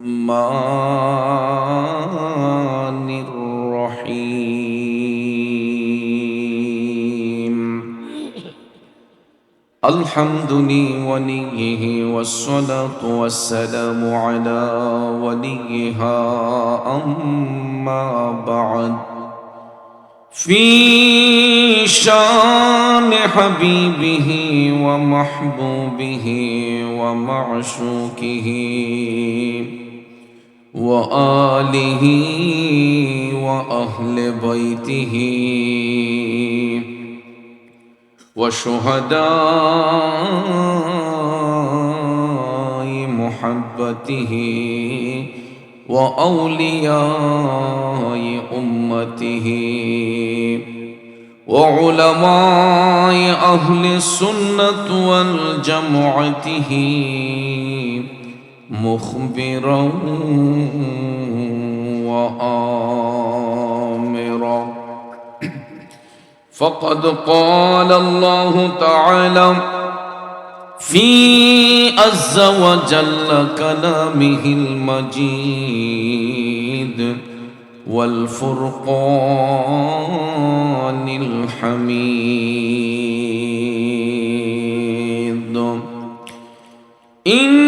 الرحمن الرحيم. الحمد لوليه والصلاة والسلام على وليها أما بعد. في شان حبيبه ومحبوبه ومعشوقه وآله وأهل بيته وشهداء محبته وأولياء أمته وعلماء أهل السنة والجمعته مخبرا وآمرا. فقد قال الله تعالى في عز وجل كلامه المجيد والفرقان الحميد. إن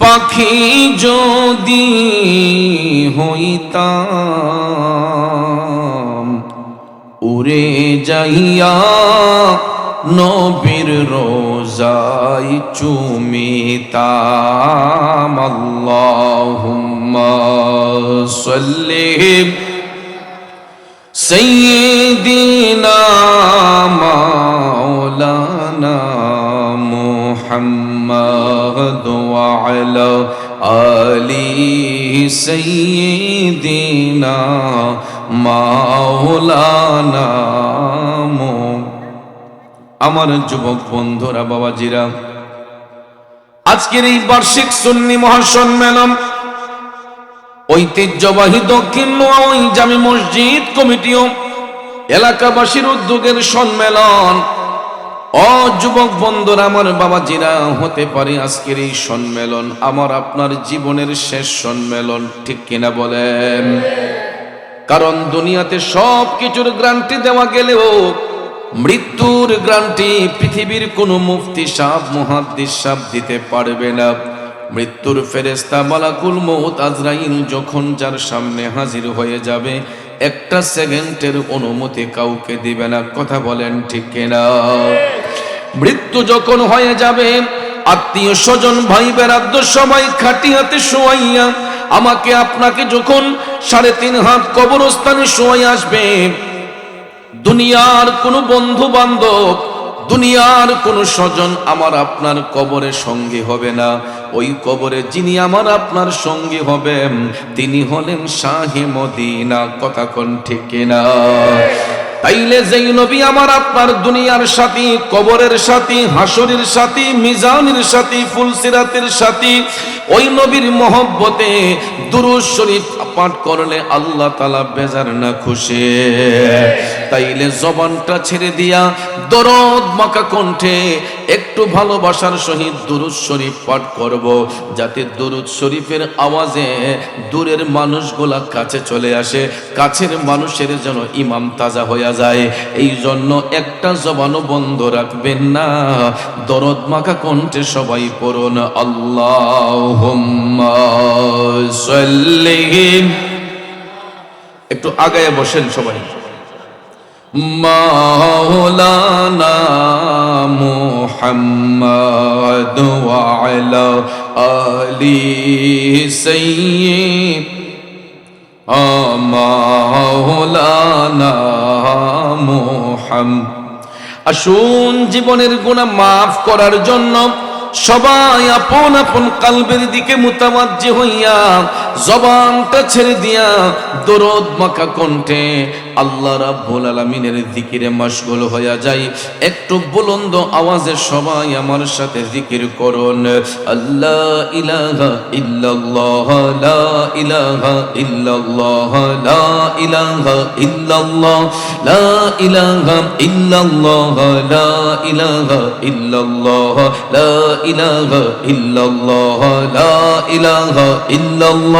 পাখি যদি হইতাম উড়ে যাইয়া নবীর রোজাই চুমিতাম। আল্লাহুম্মা সাল্লি সাইয়্যিদিনা মাওলানা محمد وعلى آل سيدنا مولانا আমার যুবক বন্ধুরা বাবাজিরা আজকের এই বার্ষিক সুন্নি মহাসম্মেলন ঐতিহ্যবাহী দক্ষিণ নোয়াই জামি মসজিদ কমিটিও এলাকাবাসীর উদ্যোগের সম্মেলন ও যুবক বন্ধুরা, আমার বাবাজিরা হতে পারে আজকের এই সম্মেলন। আমার আপনার জীবনের শেষ সম্মেলন, ঠিক কিনা বলেন? কারণ দুনিয়াতে সব কিছুর গ্রান্টি দেওয়া গেলেও মৃত্যুর গ্রান্টি পৃথিবীর কোনো মুফতি সাপ মুহাদ্দিস সাহ দিতে পারবে না। মৃত্যুর ফেরেস্তা মালাকুল মৌত আজরাইল যখন যার সামনে হাজির হয়ে যাবে, একটা সেকেন্ডের অনুমতি কাউকে দিবে না। কথা বলেন ঠিক কিনা? মৃত্যু যখন হয়ে যাবে, আত্মীয় স্বজন ভাই বেরাদ্দ সবাই খাটিয়াতে শোয়াইয়া আমাকে আপনাকে যখন সাড়ে তিন হাত কবরস্থানে শোয়াই আসবে, দুনিয়ার কোনো বন্ধু বান্ধব দুনিয়ার কোন স্বজন আমার আপনার কবরের সঙ্গী হবে না। ওই কবরে যিনি আমার আপনার সঙ্গী হবেন, তিনি হলেন শাহে মদিনা। কথা কোন ঠিক না তাইলে যেই নবী আমার আপনার দুনিয়ার সাথী, কবরের সাথী, হাসরের সাথী, মিজানের সাথী, ফুলসিরাতের সাথী, ওই নবীর মহব্বতে দুরুজ শরীফ পাঠ করলে আল্লাহ তালা বেজার না খুশি। তাইলে জবানটা ছেড়ে দিয়া দরদ মাকা কণ্ঠে একটু ভালোবাসার সহিত দুরুদ শরীফ পাঠ করব, যাতে দুরুদ শরীফের আওয়াজে দূরের মানুষগুলা কাছে চলে আসে, কাছের মানুষের যেন ইমাম তাজা হয়ে যায়। এই জন্য একটা জবানও বন্ধ রাখবেন না, দরদ মাকা কণ্ঠে সবাই পড়ুন আল্লাহ একটু আগায় বসেন সবাই। مولانا محمد وعلى آله سيد مولانا محمد আসুন জীবনের গুণা মাফ করার জন্য সবাই আপন আপন কালবের দিকে মোতাবাজ্য হইয়া জবানটা ছেড়ে দিয়া দরদ মাকা কণ্ঠে আল্লাহ রাব্বুল আলামিনের জিকিরে মশগুল হইয়া যাই। একটু বুলন্দ আওয়াজে সবাই আমার সাথে জিকির করুন। আল্লাহ ইলাহা ইল্লাল্লাহ, লা ইলাহা ইল্লাল্লাহ, লা ইলাহা ইল্লাল্লাহ, লা ইলাহা ইল্লাল্লাহ, লা ইলাহা ইল্লাল্লাহ, লা ইলাহা ইল্লাল্লাহ, লা ইলাহা ইল্লাল্লাহ।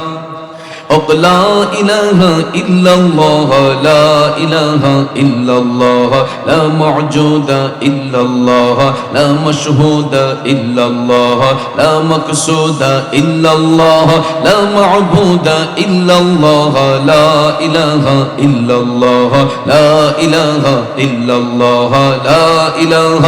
لا إله إلا الله لا إله إلا الله لا معجود إلا الله لا مشهود إلا الله لا مقصود إلا الله لا معبود إلا الله لا إله إلا الله لا إله إلا الله لا إله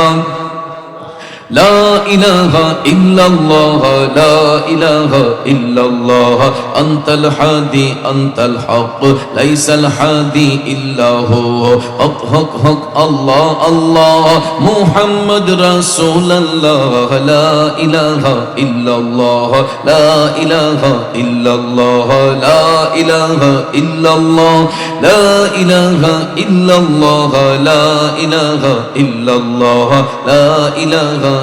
لا إله إلا الله لا إله إلا الله. أنت الحادي أنت الحق ليس الحادي إلا هو. حق حق حق الله الله. محمد رسول الله. لا إله إلا الله لا إله إلا الله لا إله إلا الله لا إله إلا الله لا إله إلا الله لا إله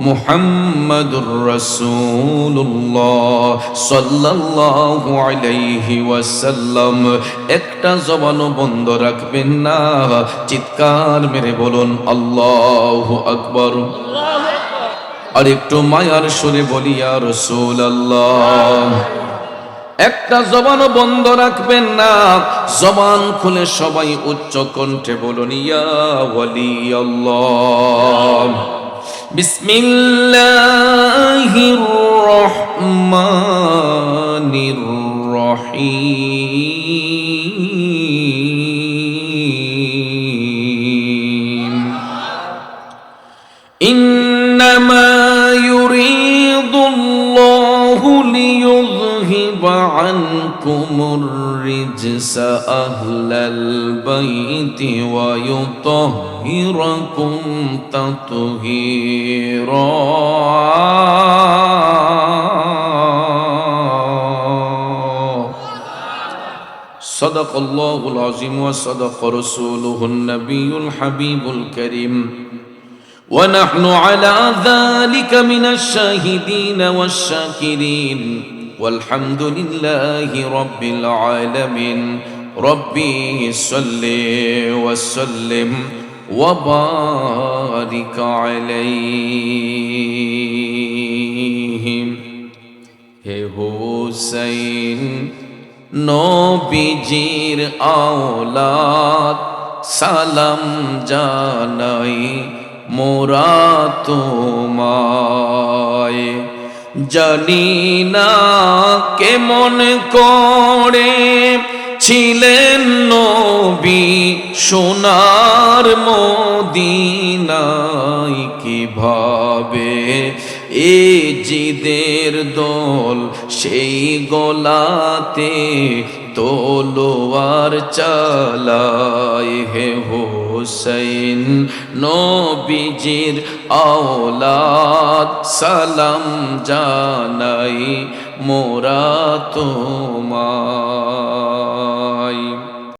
মুহাম্মাদুর রাসূলুল্লাহ সাল্লাল্লাহু আলাইহি ওয়াসাল্লাম। একটা জবানও বন্ধ রাখবেন না। চিৎকার মেরে বলুন, আল্লাহ আকবর। আর একটু মায়ার সুরে বলিয়া রসুল আল্লাহ একটা জবানও বন্ধ রাখবেন না। জবান খুলে সবাই উচ্চ কণ্ঠে বলুন, ইয়া ওয়ালি আল্লাহ بسم الله الرحمن الرحيم. إنما يريد الله ليذهب عنكم الرجس أهل البيت ويطهركم تطهيرا. صدق الله العظيم وصدق رسوله النبي الحبيب الكريم. ونحن على ذلك من الشاهدين والشاكرين. والحمد لله رب العالمين ربي صل وسلم وبارك عليهم হে হুসাইন নবীজির আওলাদ সালাম জানাই মোরা তোমায় জানি না কেমন করে ছিলেন নবী সোনার মদিনায় কীভাবে এ জিদের দোল, সেই গোলাতে তোলোয়ার চালায় হে হোসেন নবীজির আওলাদ। সালাম জানাই মোরা তোমায়।